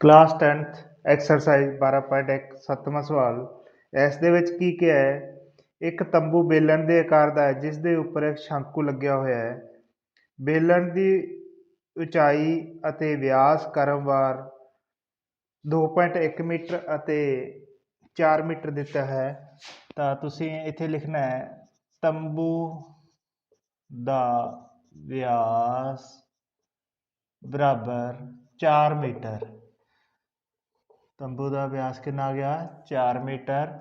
Class 10th exercise 12.1 ਸੱਤਵਾਂ ਸਵਾਲ। ਇਸ ਦੇ ਵਿੱਚ ਕੀ ਕਿਹਾ ਹੈ? ਇੱਕ ਤੰਬੂ ਬੇਲਣ ਦੇ ਆਕਾਰ ਦਾ ਹੈ, ਜਿਸ ਦੇ ਉੱਪਰ ਇੱਕ ਸ਼ੰਕੂ ਲੱਗਿਆ ਹੋਇਆ ਹੈ। ਬੇਲਣ ਦੀ ਉਚਾਈ ਅਤੇ ਵਿਆਸ ਕ੍ਰਮਵਾਰ 2.1 ਮੀਟਰ ਅਤੇ 4 ਮੀਟਰ ਦਿੱਤਾ ਹੈ। ਤਾਂ ਤੁਸੀਂ ਇੱਥੇ ਲਿਖਣਾ ਹੈ, ਤੰਬੂ ਦਾ ਵਿਆਸ ਬਰਾਬਰ 4 ਮੀਟਰ। ਤੰਬੂ ਦਾ ਵਿਆਸ ਕਿੰਨਾ ਗਿਆ? 4 ਮੀਟਰ।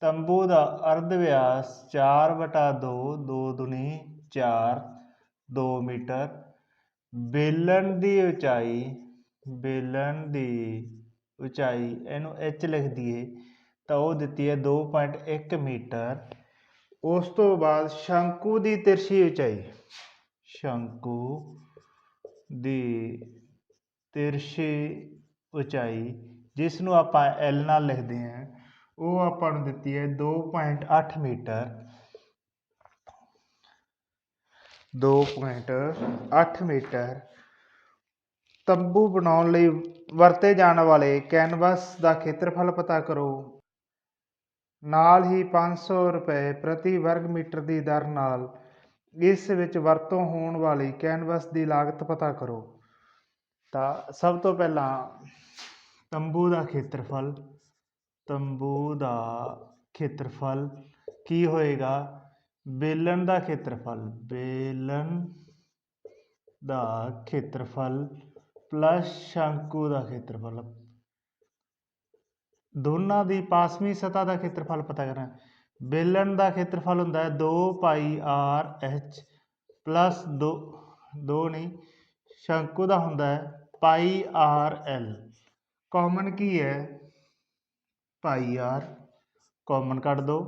ਤੰਬੂ ਦਾ ਅਰਧ ਵਿਆਸ 4 ਵਟਾ 2 2 ਦੁਨੀ 4 2 ਮੀਟਰ। ਬੇਲਣ ਦੀ ਉਚਾਈ, ਬੇਲਣ ਦੀ ਉਚਾਈ, ਇਹਨੂੰ h ਲਿਖ ਦਈਏ, ਤਾਂ ਉਹ ਦਿੱਤੀ ਹੈ 2.1 ਮੀਟਰ। ਉਸ ਤੋਂ ਬਾਅਦ ਸ਼ੰਕੂ ਦੀ ਤਿਰਛੀ ਉਚਾਈ। ਸ਼ੰਕੂ ਦੀ ਤਿਰਛੀ ਉਚਾਈ ਜਿਸ ਨੂੰ ਆਪਾਂ L ਨਾਲ ਲਿਖਦੇ ਹਾਂ, ਉਹ ਆਪਾਂ ਨੂੰ ਦਿੱਤੀ ਹੈ 2.8 ਮੀਟਰ। 2.8 ਮੀਟਰ। ਤੰਬੂ ਬਣਾਉਣ ਲਈ ਵਰਤੇ ਜਾਣ ਵਾਲੇ ਕੈਨਵਸ ਦਾ ਖੇਤਰਫਲ ਪਤਾ ਕਰੋ। ਨਾਲ ਹੀ 500 ਰੁਪਏ ਪ੍ਰਤੀ ਵਰਗ ਮੀਟਰ ਦੀ ਦਰ ਨਾਲ ਇਸ ਵਿੱਚ ਵਰਤੋਂ ਹੋਣ ਵਾਲੀ ਕੈਨਵਸ ਦੀ ਲਾਗਤ ਪਤਾ ਕਰੋ। ਤਾਂ ਸਭ ਤੋਂ ਪਹਿਲਾਂ ਤੰਬੂ ਦਾ ਖੇਤਰਫਲ, ਤੰਬੂ ਦਾ ਖੇਤਰਫਲ ਕੀ ਹੋਏਗਾ? ਬੇਲਣ ਦਾ ਖੇਤਰਫਲ, ਬੇਲਣ ਦਾ ਖੇਤਰਫਲ ਪਲੱਸ ਸ਼ੰਕੂ ਦਾ ਖੇਤਰਫਲ। ਦੋਨਾਂ ਦੀ ਪਾਸਵੀਂ ਸਤ੍ਹਾ ਦਾ ਖੇਤਰਫਲ ਪਤਾ ਕਰਨਾ ਬੇਲਣ ਦਾ ਖੇਤਰਫਲ ਹੁੰਦਾ ਹੈ 2 ਪਾਈ ਆਰ ਐਚ ਪਲੱਸ 2 2 ਨਹੀਂ, ਸ਼ੰਕੂ ਦਾ ਹੁੰਦਾ ਹੈ ਪਾਈ ਆਰ ਐਲ। ਕਾਮਨ ਕੀ ਹੈ ਪਾਈ ਆਰ ਕਾਮਨ ਕੱਢ ਦੋ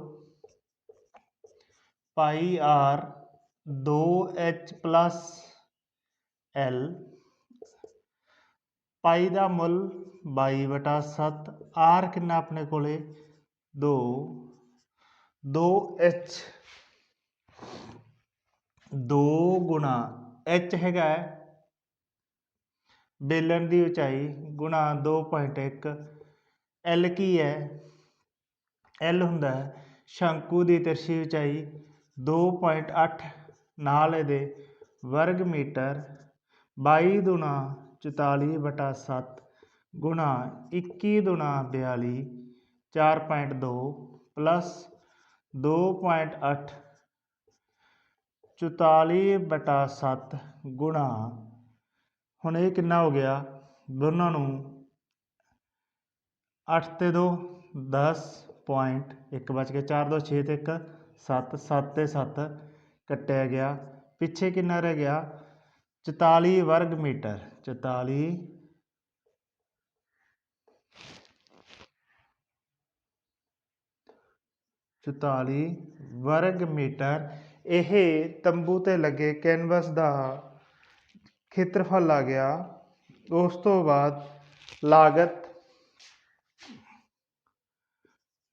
pi R 2h plus L pi ਦਾ ਮੁੱਲ 22 ਵਟਾ 7 ਆਰ ਕਿੰਨਾ ਆਪਣੇ ਕੋਲੇ 2 2h 2 ਗੁਣਾ h ਹੈਗਾ ਹੈ ਬੇਲਣ ਦੀ ਉਚਾਈ ਗੁਣਾ 2.1 L ਕੀ ਹੈ? L ਹੁੰਦਾ ਹੈ ਸ਼ੰਕੂ ਦੀ ਤਿਰਛੀ ਉਚਾਈ 2.8 ਨਾਲ ਇਹਦੇ ਵਰਗ ਮੀਟਰ 22 ਦੁਣਾ 44 ਬਟਾ 7 ਗੁਣਾ 21 ਦੁਣਾ 42 4.2 ਪਲੱਸ 2.8 44 ਬਟਾ 7 ਗੁਣਾ ਹੁਣ ਇਹ ਕਿੰਨਾ ਹੋ ਗਿਆ? ਦੋਨਾਂ ਨੂੰ 8 ਤੇ 2 10 ਪੁਆਇੰਟ 1 ਬਚ ਕੇ 4 2 6 ਤੇ 1 7 7 ਤੇ 7 ਕੱਟਿਆ ਗਿਆ। ਪਿੱਛੇ ਕਿੰਨਾ ਰਹਿ ਗਿਆ? 44 ਵਰਗ ਮੀਟਰ। 44 44 ਵਰਗ ਮੀਟਰ। ਇਹ ਤੰਬੂ ਤੇ ਲੱਗੇ ਕੈਨਵਸ ਦਾ ਖੇਤਰਫਲ ਆ ਗਿਆ। ਉਸ ਤੋਂ ਬਾਅਦ ਲਾਗਤ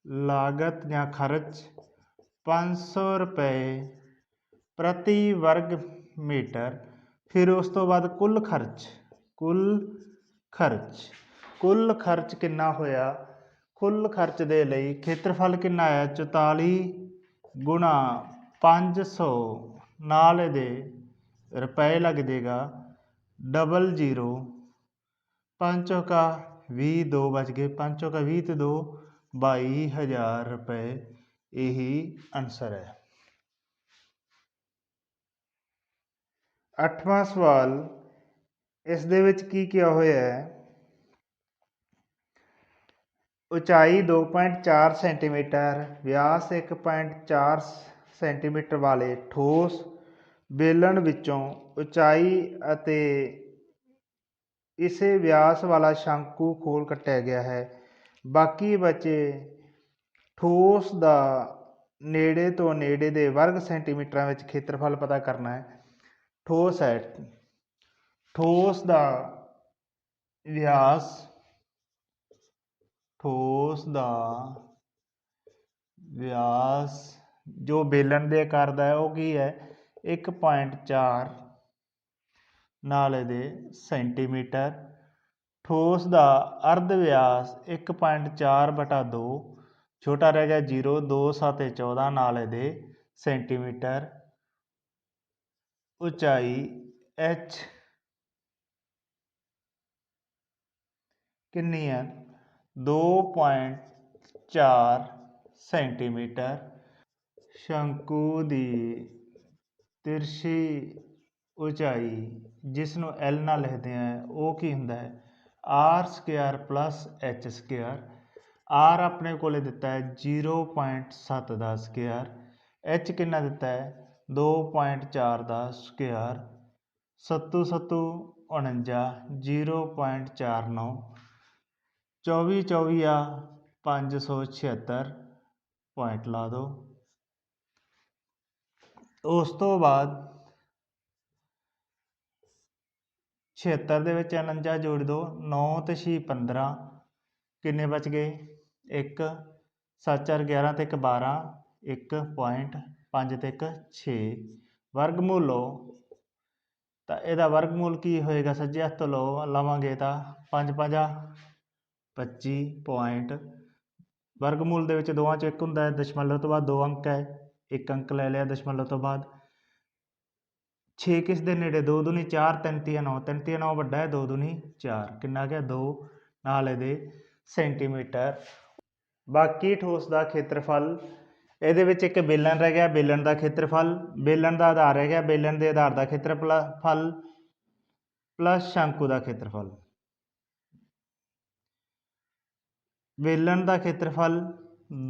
ਲਾਗਤ ਜਾਂ ਖਰਚ 500 ਰੁਪਏ ਪ੍ਰਤੀ ਵਰਗ ਮੀਟਰ। ਫਿਰ ਉਸ ਤੋਂ ਬਾਅਦ ਕੁੱਲ ਖਰਚ ਕੁੱਲ ਖਰਚ ਕੁੱਲ ਖਰਚ ਕਿੰਨਾ ਹੋਇਆ? ਕੁੱਲ ਖਰਚ ਦੇ ਲਈ ਖੇਤਰਫਲ ਕਿੰਨਾ ਆਇਆ? 44 ਗੁਣਾ 500 ਨਾਲ ਦੇ ਰੁਪਏ ਲੱਗ ਜਾਏਗਾ ਡਬਲ ਜ਼ੀਰੋ ਪੰਜ ਚੌਕਾ 20 ਦੋ ਬਚ ਗਏ, ਪੰਜ ਚੌਕਾ 20 ਤੇ 2 22000 ਰੁਪਏ, ਇਹੀ ਆਨਸਰ ਹੈ। ਅੱਠਵਾਂ ਸਵਾਲ, ਇਸ ਦੇ ਵਿੱਚ ਕੀ ਕਿਹਾ ਹੋਇਆ ਹੈ? ਉਚਾਈ 2.4 ਸੈਂਟੀਮੀਟਰ ਵਿਆਸ 1.4 ਸੈਂਟੀਮੀਟਰ ਵਾਲੇ ਠੋਸ ਬੇਲਣ ਵਿੱਚੋਂ ਉਚਾਈ ਅਤੇ ਇਸੇ ਵਿਆਸ ਵਾਲਾ ਸ਼ੰਕੂ ਖੋਲ ਕੱਟਿਆ ਗਿਆ ਹੈ। ਬਾਕੀ ਬਚੇ ਠੋਸ ਦਾ ਨੇੜੇ ਤੋਂ ਨੇੜੇ ਦੇ ਵਰਗ ਸੈਂਟੀਮੀਟਰਾਂ ਵਿੱਚ ਖੇਤਰਫਲ ਪਤਾ ਕਰਨਾ ਹੈ। ਠੋਸ ਹੈ। ਠੋਸ ਦਾ ਵਿਆਸ, ਠੋਸ ਦਾ ਵਿਆਸ ਜੋ ਬੇਲਣ ਦੇ ਆਕਾਰ ਦਾ ਹੈ, ਉਹ ਕੀ ਹੈ? 1.4 ਨਾਲੇ ਦੇ ਸੈਂਟੀਮੀਟਰ। ਠੋਸ ਦਾ ਅਰਧ ਵਿਆਸ 1.4 ਬਟਾ 2 ਛੋਟਾ ਰਹਿ ਗਿਆ 0 2 7 14 ਨਾਲੇ ਦੇ ਸੈਂਟੀਮੀਟਰ। ਉਚਾਈ h ਕਿੰਨੀ ਹੈ? 2.4 ਸੈਂਟੀਮੀਟਰ। ਸ਼ੰਕੂ ਦੀ ਤਿਰਛੀ ਉਚਾਈ ਜਿਸ ਨੂੰ L ਨਾਲ ਲਿਖਦੇ ਆ ਉਹ ਕੀ ਹੁੰਦਾ ਹੈ? R square plus h square. R ਆਪਣੇ ਕੋਲੇ ਦਿੱਤਾ ਹੈ 0.7 ਦਾ ਸਕੁਅਰ। h ਕਿੰਨਾ ਦਿੱਤਾ ਹੈ? 2.4 ਦਾ ਸਕੁਅਰ। ਸੱਤੂ ਸੱਤੂ 49 0.49 24 24 ਆ 576 ਪੁਆਇੰਟ ਲਾ ਦਿਓ। ਉਸ ਤੋਂ ਬਾਅਦ 76 ਦੇ ਵਿੱਚ 49 ਜੋੜ ਦਿਓ 9 ਤੇ 6 15 ਕਿੰਨੇ ਬਚ ਗਏ? 1 7 4 11 ਤੇ 1 12 1 ਪੁਆਇੰਟ 5 ਤੇ 1 6 ਵਰਗਮੂਲ ਲਓ। ਤਾਂ ਇਹਦਾ ਵਰਗਮੂਲ ਕੀ ਹੋਏਗਾ ਸੱਜੇ ਹੱਥ ਤੋਂ ਲਓ, ਲਵਾਂਗੇ ਤਾਂ 5 5 25 ਪੁਆਇੰਟ ਵਰਗਮੂਲ ਦੇ ਵਿੱਚ ਦੋਵਾਂ ਚ ਇੱਕ ਹੁੰਦਾ ਹੈ, ਦਸ਼ਮਲਵ ਤੋਂ ਬਾਅਦ ਦੋ ਅੰਕ ਹੈ। ਇੱਕ ਅੰਕ ਲੈ ਲਿਆ ਦਸ਼ਮਲਵ ਤੋਂ ਬਾਅਦ। 6 ਕਿਸ ਦੇ ਨੇੜੇ? 2 ਦੁਨੀ 4 3 3 9 3 3 9 ਵੱਡਾ ਹੈ 2 ਦੁਨੀ 4 ਕਿੰਨਾ ਗਿਆ? 2 ਨਾਲ ਇਹਦੇ ਸੈਂਟੀਮੀਟਰ। ਬਾਕੀ ਠੋਸ ਦਾ ਖੇਤਰਫਲ, ਇਹਦੇ ਵਿੱਚ ਇੱਕ ਬੇਲਣ ਰਹਿ ਗਿਆ, ਬੇਲਣ ਦਾ ਖੇਤਰਫਲ। ਬੇਲਣ ਦਾ ਆਧਾਰ ਰਹਿ ਗਿਆ, ਬੇਲਣ ਦੇ ਆਧਾਰ ਦਾ ਖੇਤਰਫਲ ਪਲੱਸ ਸ਼ੰਕੂ ਦਾ ਖੇਤਰਫਲ। ਬੇਲਣ ਦਾ ਖੇਤਰਫਲ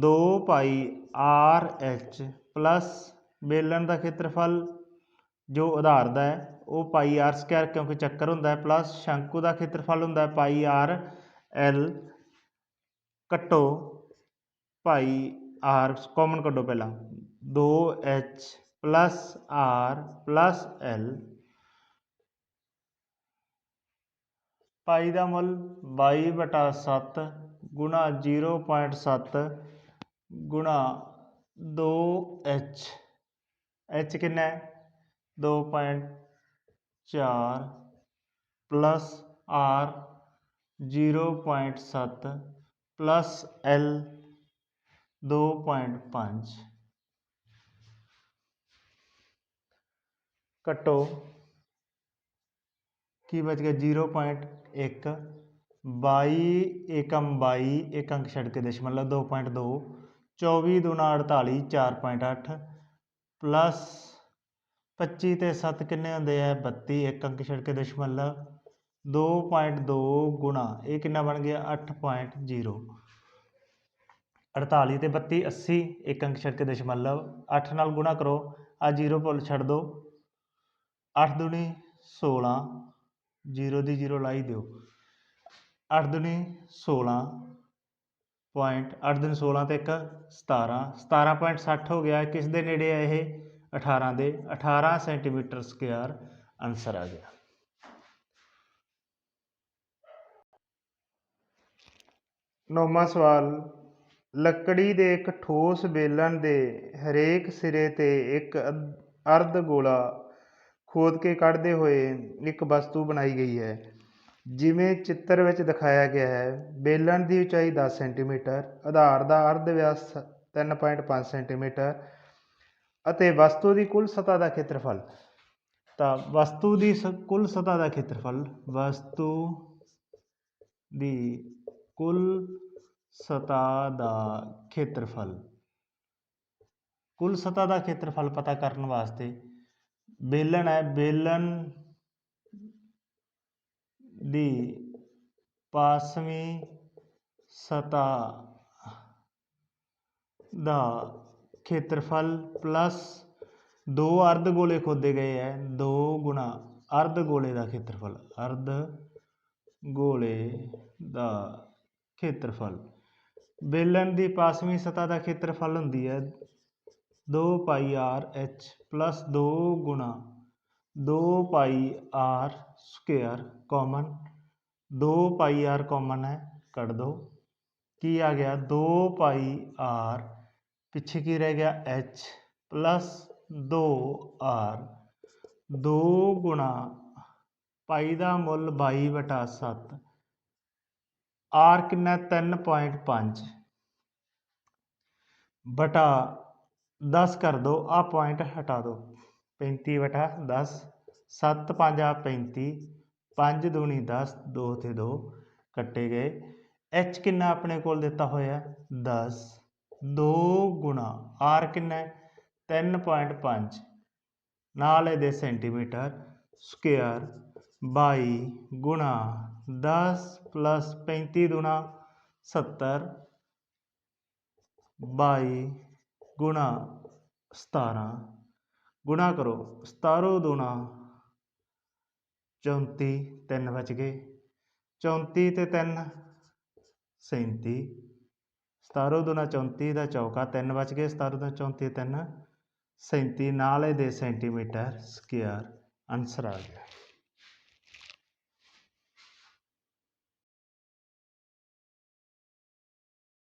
2 ਪਾਈ ਆਰ ਐਚ। ਪਲੱਸ ਬੇਲਣ ਦਾ ਖੇਤਰਫਲ ਜੋ ਉਧਾਰ ਦਾ ਹੈ, ਉਹ ਪਾਈ ਆਰ ਸਕੁਅਰ ਕਿਉਂਕਿ ਚੱਕਰ ਹੁੰਦਾ ਹੈ, ਪਲੱਸ ਸ਼ੰਕੂ ਦਾ ਖੇਤਰਫਲ ਹੁੰਦਾ ਹੈ, ਪਾਈ ਆਰ ਐਲ ਕੱਟੋ ਪਾਈ ਆਰ ਕਾਮਨ ਕੱਢੋ ਪਹਿਲਾਂ 2h plus R plus L. Pi ਦਾ ਮੁੱਲ 22 ਬਟਾ 7 ਗੁਣਾ 0.7 ਗੁਣਾ 2h h ਕਿੰਨਾ ਹੈ 2.4 ਪਲੱਸ r 0.7 ਪਲੱਸ l 2.5 ਕੱਟੋ ਕੀ ਬਚ ਗਿਆ 0.1 22 ਏਕਮ 22 ਇੱਕ ਅੰਕ ਛੱਡ ਕੇ ਦਸ਼ਮਲਵ 2.2 24 ਦੂਣਾ 48 4.8 ਪਲੱਸ 25 ਤੇ 7 ਕਿੰਨੇ ਹੁੰਦੇ ਆ? 32 ਇੱਕ ਅੰਕ ਛੱਡ ਕੇ ਦਸ਼ਮਲਵ 2.2 ਗੁਣਾ, ਇਹ ਕਿੰਨਾ ਬਣ ਗਿਆ? 8.0 48 ਤੇ 32 80 ਇੱਕ ਅੰਕ ਛੱਡ ਕੇ ਦਸ਼ਮਲਵ 8 ਨਾਲ ਗੁਣਾ ਕਰੋ ਆ 0 ਭੁੱਲ ਛੱਡ ਦਿਓ 8 ਦੁਨੀ 16 0 ਦੀ 0 ਲਾਈ ਦਿਓ। 8 ਦੁਨੀ 16 ਪੁਆਇੰਟ 8 ਦਿਨ 16 ਤੇ 1 17 17.60 ਹੋ ਗਿਆ। ਕਿਸ ਦੇ ਨੇੜੇ ਆ ਇਹ? 18 ਦੇ। 18 ਸੈਂਟੀਮੀਟਰ ਸਕੁਅਰ ਆਨਸਰ ਆ ਗਿਆ। ਨੌਵਾਂ ਸਵਾਲ, ਲੱਕੜੀ ਦੇ ਇੱਕ ਠੋਸ ਬੇਲਣ ਦੇ ਹਰੇਕ ਸਿਰੇ ਤੇ ਇੱਕ ਅਰਧ ਗੋਲਾ ਖੋਦ ਕੇ ਕੱਢਦੇ ਹੋਏ ਇੱਕ ਵਸਤੂ ਬਣਾਈ ਗਈ ਹੈ। ਜਿਵੇਂ ਚਿੱਤਰ ਵਿੱਚ ਦਿਖਾਇਆ ਗਿਆ ਹੈ, ਬੇਲਣ ਦੀ ਉਚਾਈ ਦਸ ਸੈਂਟੀਮੀਟਰ, ਆਧਾਰ ਦਾ ਅਰਧ ਵਿਆਸ 3.5 ਸੈਂਟੀਮੀਟਰ ਅਤੇ ਵਸਤੂ ਦੀ ਕੁੱਲ ਸਤ੍ਹਾ ਦਾ ਖੇਤਰਫਲ। ਤਾਂ ਵਸਤੂ ਦੀ ਸ- ਕੁੱਲ ਸਤ੍ਹਾ ਦਾ ਖੇਤਰਫਲ, ਵਸਤੂ ਦੀ ਕੁੱਲ ਸਤ੍ਹਾ ਦਾ ਖੇਤਰਫਲ। ਕੁੱਲ ਸਤ੍ਹਾ ਦਾ ਖੇਤਰਫਲ ਪਤਾ ਕਰਨ ਵਾਸਤੇ ਬੇਲਣ ਹੈ, ਬੇਲਣ ਦੀ ਪਾਸਵੀਂ ਸਤ੍ਹਾ ਦਾ ਖੇਤਰਫਲ ਪਲੱਸ ਦੋ ਅਰਧ ਗੋਲੇ ਖੋਦੇ ਗਏ ਹੈ, ਦੋ ਗੁਣਾ ਅਰਧ ਗੋਲੇ ਦਾ ਖੇਤਰਫਲ, ਅਰਧ ਗੋਲੇ ਦਾ ਖੇਤਰਫਲ। ਬੇਲਣ ਦੀ ਪਾਸਵੀਂ ਸਤ੍ਹਾ ਦਾ ਖੇਤਰਫਲ ਹੁੰਦੀ ਹੈ 2 ਪਾਈ ਆਰ ਐਚ ਪਲੱਸ 2 ਗੁਣਾ 2 pi R square common 2 pi R common ਹੈ, ਕੱਢ ਦੋ। ਕੀ ਆ ਗਿਆ? 2 ਪਾਈ ਆਰ, ਪਿੱਛੇ ਕੀ ਰਹਿ ਗਿਆ? ਐਚ ਪਲੱਸ 2 ਆਰ 2 ਗੁਣਾ ਪਾਈ ਦਾ ਮੁੱਲ 22 ਵਟਾ 7 ਆਰ ਕਿੰਨਾ? 3.5 ਬਟਾ 10 ਕਰ ਦੋ ਆ ਪੁਆਇੰਟ ਹਟਾ ਦੋ। ਪੈਂਤੀ ਵਟਾ 10 7 5 ਆ 35 5 ਦੂਣੀ 10 2 ਤੇ 2 ਕੱਟੇ ਗਏ। H ਕਿੰਨਾ ਆਪਣੇ ਕੋਲ ਦਿੱਤਾ ਹੋਇਆ? 10 2 ਗੁਣਾ ਆਰ ਕਿੰਨਾ ਹੈ? 3.5 ਨਾਲ ਇਹਦੇ ਸੈਂਟੀਮੀਟਰ ਸਕੁਅਰ 22 ਗੁਣਾ 10 ਪਲੱਸ 35 ਦੁਣਾ 70 22 ਗੁਣਾ 17 ਗੁਣਾ ਕਰੋ। 17 ਦੁਣਾ। 34 ਤਿੰਨ ਬਚ ਗਏ। 34 ਤੇ 3 37 17 ਦੁਣਾ 34 ਦਾ ਚੌਕਾ ਤਿੰਨ ਬਚ ਗਏ। 17 ਦੁਣਾ 34 ਤਿੰਨ 37 ਨਾਲ ਇਹਦੇ ਸੈਂਟੀਮੀਟਰ ਸਕੁਅਰ। ਆਨਸਰ ਆ ਗਿਆ।